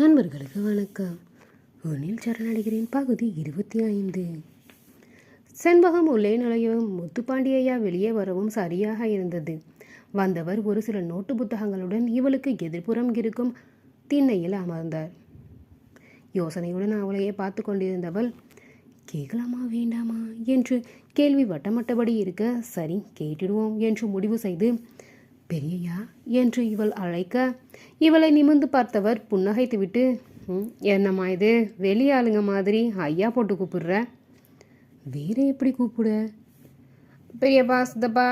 நண்பர்களுக்கு வணக்கம். உன்னில் சரணடைகிறேன். பகுதி இருபத்தி ஐந்து. செண்பகம் உள்ளே நுழையவும் முத்துப்பாண்டியையா வெளியே வரவும் சரியாக இருந்தது. வந்தவர் ஒரு சில நோட்டு புத்தகங்களுடன் இவளுக்கு எதிர்ப்புறம் இருக்கும் திண்ணையில் அமர்ந்தார். யோசனையுடன் அவளையே பார்த்து கொண்டிருந்தவள் கேட்கலாமா வேண்டாமா? என்று கேள்வி வட்டமட்டபடி இருக்க சரி கேட்டுடுவோம் என்று முடிவு செய்து பெரியயா என்று இவள் அழைக்க இவளை நிமிர்ந்து பார்த்தவர் புன்னகைத்துவிட்டு "ம், என்னம்மா இது? வெளியாளுங்க மாதிரி ஐயா போட்டு கூப்பிடுற? வேற எப்படி கூப்பிடு? பெரியப்பா சித்தப்பா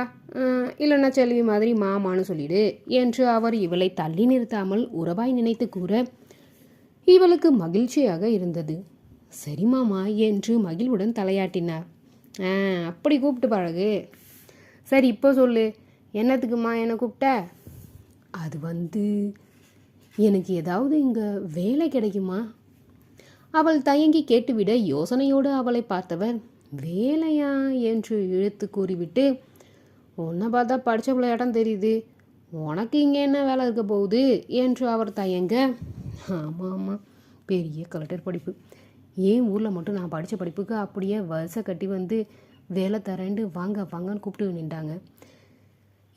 இல்லைன்னா செல்வி மாதிரி மாமான்னு சொல்லிடு என்று அவர் இவளை தள்ளி நிறுத்தாமல் உறவாய் நினைத்து கூற இவளுக்கு மகிழ்ச்சியாக இருந்தது. சரி மாமா என்று மகிழ்வுடன் தலையாட்டினார். அப்படி கூப்பிட்டு பழகு. சரி இப்போ சொல்லு. என்னத்துக்குமா என்னை கூப்பிட்ட? அது வந்து எனக்கு ஏதாவது இங்கே வேலை கிடைக்குமா? அவள் தயங்கி கேட்டுவிட யோசனையோடு அவளை பார்த்தவர் வேலையா? என்று இழுத்து கூறிவிட்டு உன்னை பார்த்தா படித்த விளையாட்டம் தெரியுது. உனக்கு இங்கே என்ன வேலை இருக்க போகுது? என்று அவர் தயங்க ஆமாம் ஆமாம் பெரிய கலெக்டர் படிப்பு. ஏன் ஊரில் மட்டும் நான் படித்த படிப்புக்கு அப்படியே வருஷம் கட்டி வந்து வேலை தரேன்ட்டு வாங்க வாங்கன்னு கூப்பிட்டு நின்றாங்க.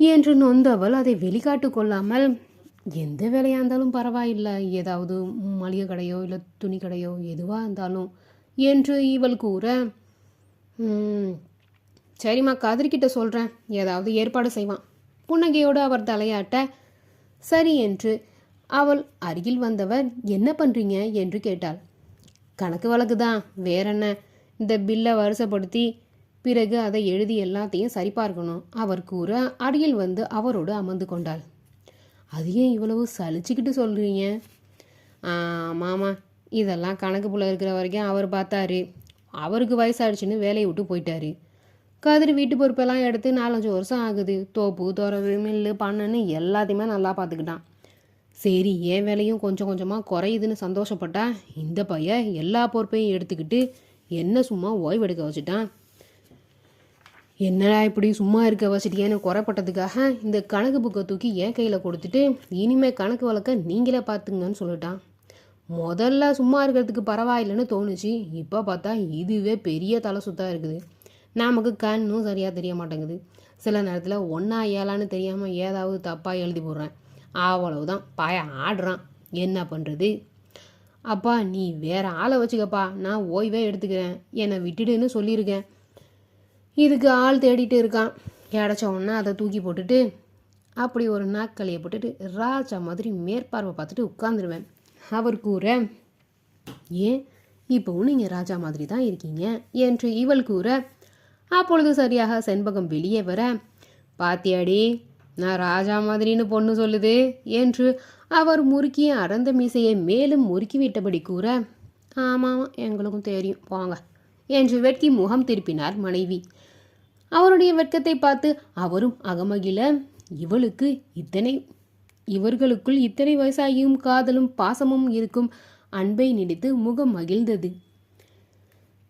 என்று நொந்தவள் அதை வெளிக்காட்டு கொள்ளாமல் எந்த வேலையாக இருந்தாலும் பரவாயில்லை. ஏதாவது மளிகை கடையோ இல்லை துணி கடையோ எதுவாக இருந்தாலும் என்று இவள் கூற சரிம்மா கதிர்கிட்ட சொல்கிறேன் ஏதாவது ஏற்பாடு செய்வான். புன்னகையோடு அவர் தலையாட்ட சரி என்று அவள் அருகில் வந்தவர் என்ன பண்ணுறீங்க என்று கேட்டாள். கணக்கு வழக்கு தான் வேற என்ன இந்த பில்லை வருஷப்படுத்தி பிறகு அதை எழுதி எல்லாத்தையும் சரிபார்க்கணும். அவர் கூற அருகில் வந்து அவரோடு அமர்ந்து கொண்டாள். அது ஏன் இவ்வளவு சலிச்சுக்கிட்டு சொல்கிறீங்க மாமா இதெல்லாம் கணக்கு புள்ள இருக்கிற வரைக்கும் அவர் பார்த்தாரு. அவருக்கு வயசாயிடுச்சுன்னு வேலையை விட்டு போயிட்டாரு. கதிர் வீட்டு பொறுப்பெல்லாம் எடுத்து நாலஞ்சு வருஷம் ஆகுது. தோப்பு துறவு மில்லு பண்ணன்னு எல்லாத்தையுமே நல்லா பார்த்துக்கிட்டான். சரி என் வேலையும் கொஞ்சம் கொஞ்சமாக குறையுதுன்னு சந்தோஷப்பட்டா இந்த பையன் எல்லா பொறுப்பையும் எடுத்துக்கிட்டு என்ன சும்மா ஓய்வெடுக்க வச்சுட்டான். என்னடா இப்படி சும்மா இருக்க வச்சிட்டியேன்னு குறைப்பட்டதுக்காக இந்த கணக்கு புக்கை தூக்கி என் கையில் கொடுத்துட்டு இனிமேல் கணக்கு வழக்க நீங்களே பார்த்துங்கன்னு சொல்லிட்டான். முதல்ல சும்மா இருக்கிறதுக்கு பரவாயில்லைன்னு தோணுச்சு. இப்போ பார்த்தா இதுவே பெரிய தலை சுத்தாக இருக்குது. நமக்கு கண்ணும் சரியாக தெரிய மாட்டேங்குது. சில நேரத்தில் ஒன்றா ஏழான்னு தெரியாமல் ஏதாவது தப்பாக எழுதி போடுறேன். அவ்வளவுதான். பாய ஆடுறான். என்ன பண்ணுறது அப்பா நீ வேற ஆளை வச்சுக்கப்பா. நான் ஓய்வே எடுத்துக்கிறேன். என்னை விட்டுடுன்னு சொல்லியிருக்கேன். இதுக்கு ஆள் தேடிட்டு இருக்கான். கிடைச்ச உடனே அதை தூக்கி போட்டுட்டு அப்படி ஒரு நாட்களையை போட்டுட்டு ராஜா மாதிரி மேற்பார்வை பார்த்துட்டு உட்காந்துருவேன் அவர் கூற ஏன்? இப்போவும் நீங்கள் ராஜா மாதிரி தான் இருக்கீங்க என்று இவள் கூற அப்பொழுது சரியாக செண்பகம் வெளியே வர பாத்தியாடி நான் ராஜா மாதிரின்னு பொண்ணு சொல்லுது என்று அவர் முறுக்கிய அடர்ந்த மீசையை மேலும் முறுக்கி விட்டபடி கூற ஆமாம் எங்களுக்கும் தெரியும் போங்க என்று வெட்கி முகம் திருப்பினார் மனைவி. அவருடைய வெட்கத்தை பார்த்து அவரும் அகமகிழ இவளுக்கு இத்தனை இவர்களுக்குள் இத்தனை வயசாகியும் காதலும் பாசமும் இருக்கும் அன்பை நினைத்து முகம் மகிழ்ந்தது.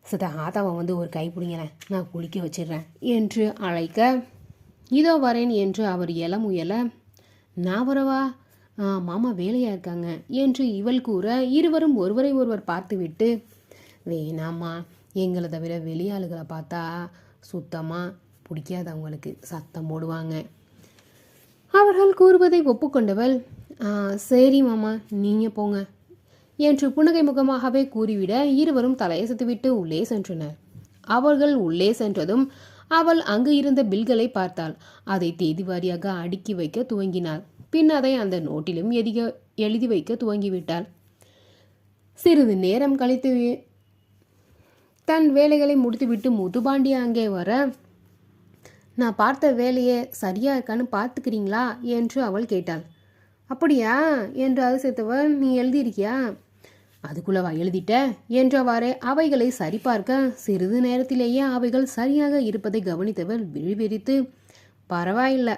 சதா ஆதாவை வந்து ஒரு கை பிடிங்கிறேன் நான் குளிக்க வச்சிடுறேன் என்று அழைக்க இதோ வரேன் என்று அவர் இல முயல நான் வரவா? மாமா வேலையாக இருக்காங்க என்று இவள் கூற இருவரும் ஒருவரை ஒருவர் பார்த்துவிட்டு வேணாம்மா எங்களை தவிர வெளியாளுகளை பார்த்தா சுத்தமாக பிடிக்காது அவங்களுக்கு. சத்தம் போடுவாங்க. அவர்கள் கூறுவதை ஒப்புக்கொண்டவள் சரி மாமா நீங்கள் போங்க என்று புன்னகை முகமாகவே கூறிவிட இருவரும் தலையசத்துவிட்டு உள்ளே சென்றனர். அவர்கள் உள்ளே சென்றதும் அவள் அங்கு இருந்த பில்களை பார்த்தாள். அதை தேதி வாரியாக அடுக்கி வைக்க துவங்கினாள். பின் அதை அந்த நோட்டிலும் எதிக எழுதி வைக்க துவங்கிவிட்டாள். சிறிது நேரம் கழித்து தன் வேலைகளை முடித்துவிட்டு முதுபாண்டி அங்கே வர நான் பார்த்த வேலையை சரியா இருக்கான்னு பார்த்துக்கிறீங்களா? என்று அவள் கேட்டாள். அப்படியா? என்று அதிசயத்தவள் நீ எழுதியிருக்கியா? அதுக்குள்ளவா எழுதிட்ட? என்றவாறே அவைகளை சரிபார்க்க சிறிது நேரத்திலேயே அவைகள் சரியாக இருப்பதை கவனித்தவள் விழிவிரித்து பரவாயில்ல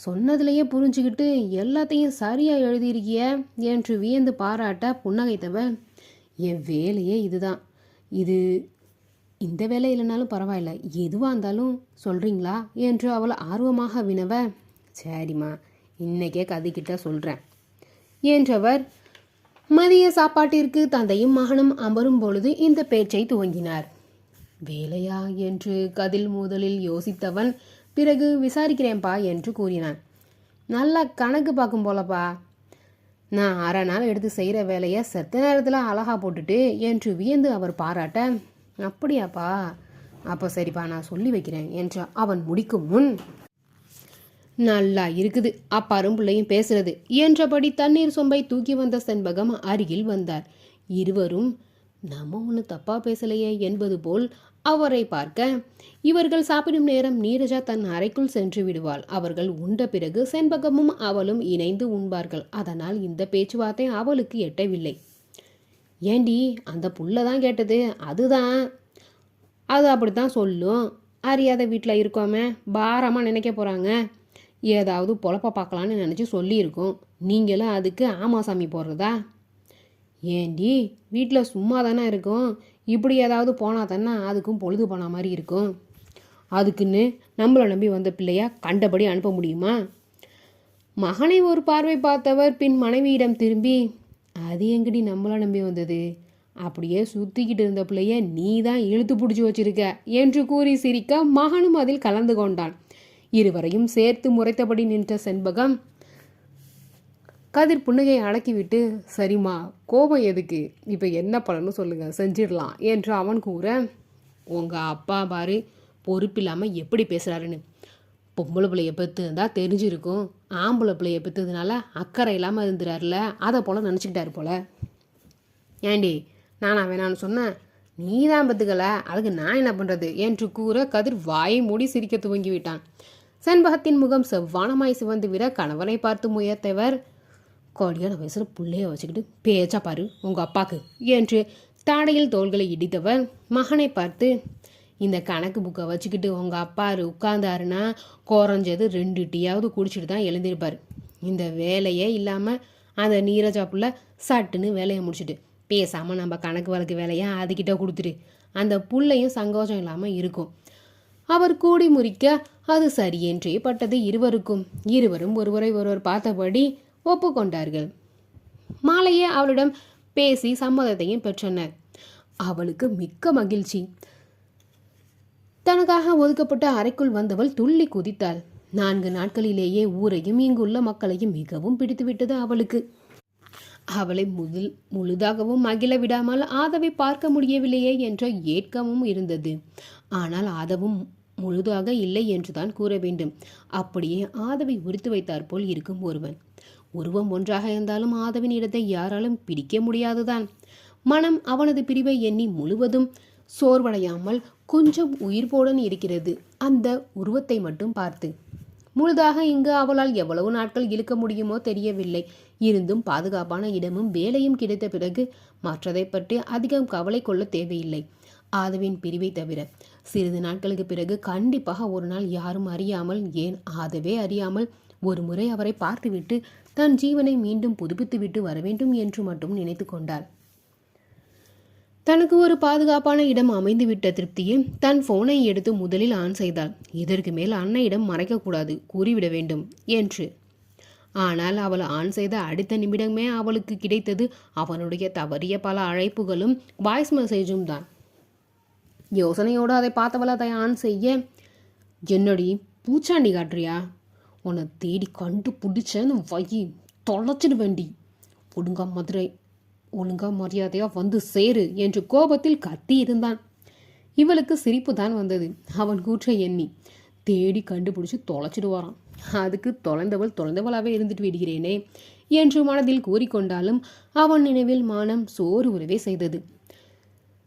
சொன்னதிலேயே புரிஞ்சுக்கிட்டு எல்லாத்தையும் சரியாக எழுதியிருக்கிய? என்று வியந்து பாராட்ட புன்னகைத்தவன் என் வேலையே இதுதான். இது இந்த வேலை இல்லைனாலும் பரவாயில்ல. எதுவாக இருந்தாலும் சொல்கிறீங்களா என்று அவள் ஆர்வமாக வினவ சரிம்மா இன்னைக்கே கதைக்கிட்ட சொல்கிறேன் என்றவர் மதிய சாப்பாட்டிற்கு தந்தையும் மகனும் அமரும் பொழுது இந்த பேச்சை துவங்கினார். வேலையா? என்று கதில் முதலில் யோசித்தவன் பிறகு விசாரிக்கிறேன்ப்பா என்று கூறினான். நல்லா கணக்கு பார்க்கும் போலப்பா. நான் அரை நாள் எடுத்து செய்கிற வேலையை செத்த நேரத்தில் அழகா போட்டுட்டு என்று வியந்து அவர் பாராட்ட அப்படியாப்பா? அப்போ சரிப்பா நான் சொல்லி வைக்கிறேன் என்று அவன் முடிக்கும் முன் நல்லா இருக்குது. அப்பாரும் பிள்ளையும் பேசுறது. என்றபடி தண்ணீர் சொம்பை தூக்கி வந்த செண்பகம் அருகில் வந்தார். இருவரும் நம்ம ஒன்று தப்பா பேசலையே என்பது போல் அவரை பார்க்க இவர்கள் சாப்பிடும் நேரம் நீரஜா தன் அறைக்குள் சென்று விடுவாள். அவர்கள் உண்ட பிறகு செண்பகமும் அவளும் இணைந்து உண்பார்கள். அதனால் இந்த பேச்சுவார்த்தை அவளுக்கு எட்டவில்லை. ஏண்டி அந்த புள்ள தான் கேட்டது. அதுதான். அது அப்படித்தான் சொல்லும். அறியாத வீட்டில் இருக்கோமே பாரமாக நினைக்க போகிறாங்க ஏதாவது பொழப்ப பார்க்கலான்னு நினச்சி சொல்லியிருக்கோம். நீங்களும் அதுக்கு ஆமாசாமி போடுறதா? ஏண்டி வீட்டில் சும்மா தானே இருக்கும். இப்படி ஏதாவது போனால் தானே அதுக்கும் பொழுது போன மாதிரி இருக்கும். அதுக்குன்னு நம்மளை நம்பி வந்த பிள்ளையா கண்டபடி அனுப்ப முடியுமா? மகனை ஒரு பார்வை பார்த்தவர் பின் மனைவியிடம் திரும்பி அது எங்கடி நம்மளை நம்பி வந்தது? அப்படியே சுத்திக்கிட்டு இருந்த பிள்ளைய நீ தான் இழுத்து பிடிச்சி வச்சிருக்க என்று கூறி சிரிக்க மகனும் அதில் கலந்து கொண்டான். இருவரையும் சேர்த்து முறைத்தபடி நின்ற செண்பகம் கதிர் புன்னகையை அடக்கிவிட்டு சரிம்மா கோபம் எதுக்கு? இப்போ என்ன பண்ணணும் சொல்லுங்க செஞ்சிடலாம் என்று அவன் கூற உங்கள் அப்பா பாரு பொறுப்பில்லாமல் எப்படி பேசுகிறாருன்னு பொம்பளை பிள்ளைய பெற்றுந்தா தெரிஞ்சிருக்கும். ஆம்பளை பிள்ளைய பெற்றதுனால அக்கறை இல்லாமல் இருந்துறாருல அதை போல் நினச்சிக்கிட்டாரு போல. ஏண்டி நானா வேணான்னு சொன்னேன் நீ தான் பத்துக்கல. அதுக்கு நான் என்ன பண்ணுறது என்று கூற கதிர் வாயை மூடி சிரிக்க துவங்கி விட்டான். செண்பகத்தின் முகம் செவ்வானமாய் சிவந்து விட கணவனை பார்த்து முயர்த்தவர். கோடியான வயசில் பிள்ளைய வச்சுக்கிட்டு பேச்சா பாரு உங்கள் அப்பாக்கு என்று தாடையில் தோள்களை இடித்தவர். மகனை பார்த்து இந்த கணக்கு புக்கை வச்சுக்கிட்டு உங்கள் அப்பா உட்காந்தாருன்னா குறைஞ்சது ரெண்டு டீயாவது குடிச்சிட்டு தான் எழுந்திருப்பார். இந்த வேலையே இல்லாமல் அந்த நீரஜா புள்ள சட்டுன்னு வேலையை முடிச்சுட்டு பேசாமல் நம்ம கணக்கு வழக்கு வேலையை அதுக்கிட்ட கொடுத்துரு அந்த புள்ளையும் சங்கோஷம் இல்லாமல் இருக்கும். அவர் கூடி முறிக்க அது சரியென்றே பட்டது இருவருக்கும். இருவரும் ஒருவரை ஒருவர் பார்த்தபடி ஒப்புக்கொண்டார்கள். மாலையே அவளிடம் பேசி சம்மதத்தையும் பெற்றனர். அவளுக்கு மிக்க மகிழ்ச்சி. தனக்காக ஒதுக்கப்பட்ட அறைக்குள் வந்தவள் துள்ளி குதித்தாள். நான்கு நாட்களிலேயே ஊரையும் இங்குள்ள மக்களையும் மிகவும் பிடித்துவிட்டது அவளுக்கு. அவளை முதல் முழுதாகவும் மகிழ விடாமல் ஆதவை பார்க்க முடியவில்லையே என்ற ஏக்கமும் இருந்தது. ஆனால் ஆதவும் முழுதாக இல்லை என்றுதான் கூற வேண்டும். அப்படியே ஆதவை உரித்து வைத்தாற்போல் இருக்கும் ஒருவன். உருவம் ஒன்றாக இருந்தாலும் ஆதவின் இடத்தை யாராலும் பிடிக்க முடியாதுதான். மனம் அவனது பிரிவை எண்ணி முழுவதும் சோர்வடையாமல் கொஞ்சம் உயிர்ப்போடன் இருக்கிறது. அந்த உருவத்தை மட்டும் பார்த்து. முழுதாக இங்கு அவளால் எவ்வளவு நாட்கள் இழுக்க முடியுமோ தெரியவில்லை. இருந்தும் பாதுகாப்பான இடமும் வேலையும் கிடைத்த பிறகு மற்றதை பற்றி அதிகம் கவலை கொள்ள தேவையில்லை. ஆதவின் பிரிவை தவிர சிறிது நாட்களுக்கு பிறகு கண்டிப்பாக ஒரு நாள் யாரும் அறியாமல் ஏன் ஆதவே அறியாமல் ஒரு முறை அவரை பார்த்துவிட்டு தன் ஜீவனை மீண்டும் புதுப்பித்துவிட்டு வர வேண்டும் என்று மட்டும் நினைத்து கொண்டாள். தனக்கு ஒரு பாதுகாப்பான இடம் அமைந்துவிட்ட திருப்தியை தன் போனை எடுத்து முதலில் ஆன் செய்தாள். இதற்கு மேல் அன்னையிடம் மறைக்கக்கூடாது கூறிவிட வேண்டும் என்று. ஆனால் அவள் ஆன் செய்த அடுத்த நிமிடமே அவளுக்கு கிடைத்தது அவனுடைய தவறிய பல அழைப்புகளும் வாய்ஸ் மெசேஜும் தான். யோசனையோடு அதை பார்த்தவள் அதை ஆன் செய்ய என்னடி பூச்சாண்டி காட்டுறியா? உன்னை தேடி கண்டு பிடிச்சேன்னு வை தொலைச்சிடுவேண்டி ஒடுங்க மதுரை ஒழுங்கா மரியாதையா வந்து சேரு என்று கோபத்தில் கத்தி இருந்தான். இவளுக்கு சிரிப்பு தான் வந்தது. அவன் கூற்றை எண்ணி தேடி கண்டுபிடிச்சு தொலைச்சிடுவாராம். அதுக்கு தொலைந்தவள் தொலைந்தவளாகவே இருந்துட்டு விடுகிறேனே என்று மனதில் கூறிக்கொண்டாலும் அவன் நினைவில் மானம் சோறு உறவே செய்தது.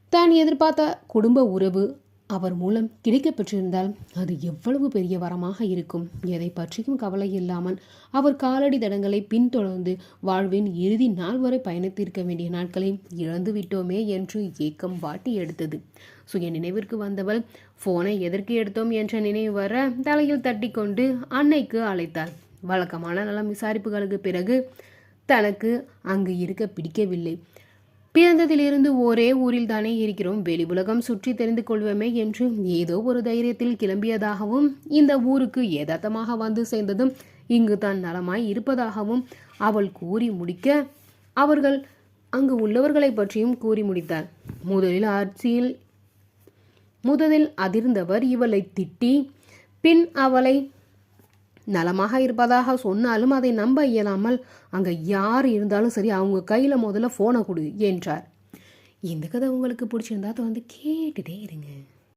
தான் எதிர்பார்த்த குடும்ப உறவு அவர் மூலம் கிடைக்கப்பெற்றிருந்தால் அது எவ்வளவு பெரிய வரமாக இருக்கும். எதை பற்றியும் கவலை இல்லாமல் அவர் காலடி தடங்களை பின்தொடர்ந்து வாழ்வின் இறுதி நாள் வரை பயணித்திருக்க வேண்டிய நாட்களை இழந்து விட்டோமே என்று ஏக்கம் வாட்டி எடுத்தது. சுய நினைவிற்கு வந்தவள் போனை எதற்கு எடுத்தோம் என்ற நினைவு வர தலையில் தட்டிக்கொண்டு அன்னைக்கு அழைத்தாள். வழக்கமான நலம் விசாரிப்புகளுக்கு பிறகு தனக்கு அங்கு இருக்க பிடிக்கவில்லை. பிறந்ததிலிருந்து ஒரே ஊரில் தானே இருக்கிறோம். வெளி உலகம் சுற்றி தெரிந்து கொள்வோமே என்று ஏதோ ஒரு தைரியத்தில் கிளம்பியதாகவும் இந்த ஊருக்கு யதார்த்தமாக வந்து சேர்ந்ததும் இங்கு தான் நலமாய் இருப்பதாகவும் அவள் கூறி முடிக்க அவர்கள் அங்கு உள்ளவர்களை பற்றியும் கூறி முடித்தார் முதலில் ஆட்சியில் முதலில் அதிர்ந்தவர் இவளை திட்டி பின் அவளை நலமாக இருப்பதாக சொன்னாலும் அதை நம்ப இயலாமல் அங்கே யார் இருந்தாலும் சரி அவங்க கையில் முதல்ல ஃபோனை கொடு என்றார். இந்த கதை உங்களுக்கு பிடிச்சிருந்தா அதை வந்து கேட்டுட்டே இருங்க.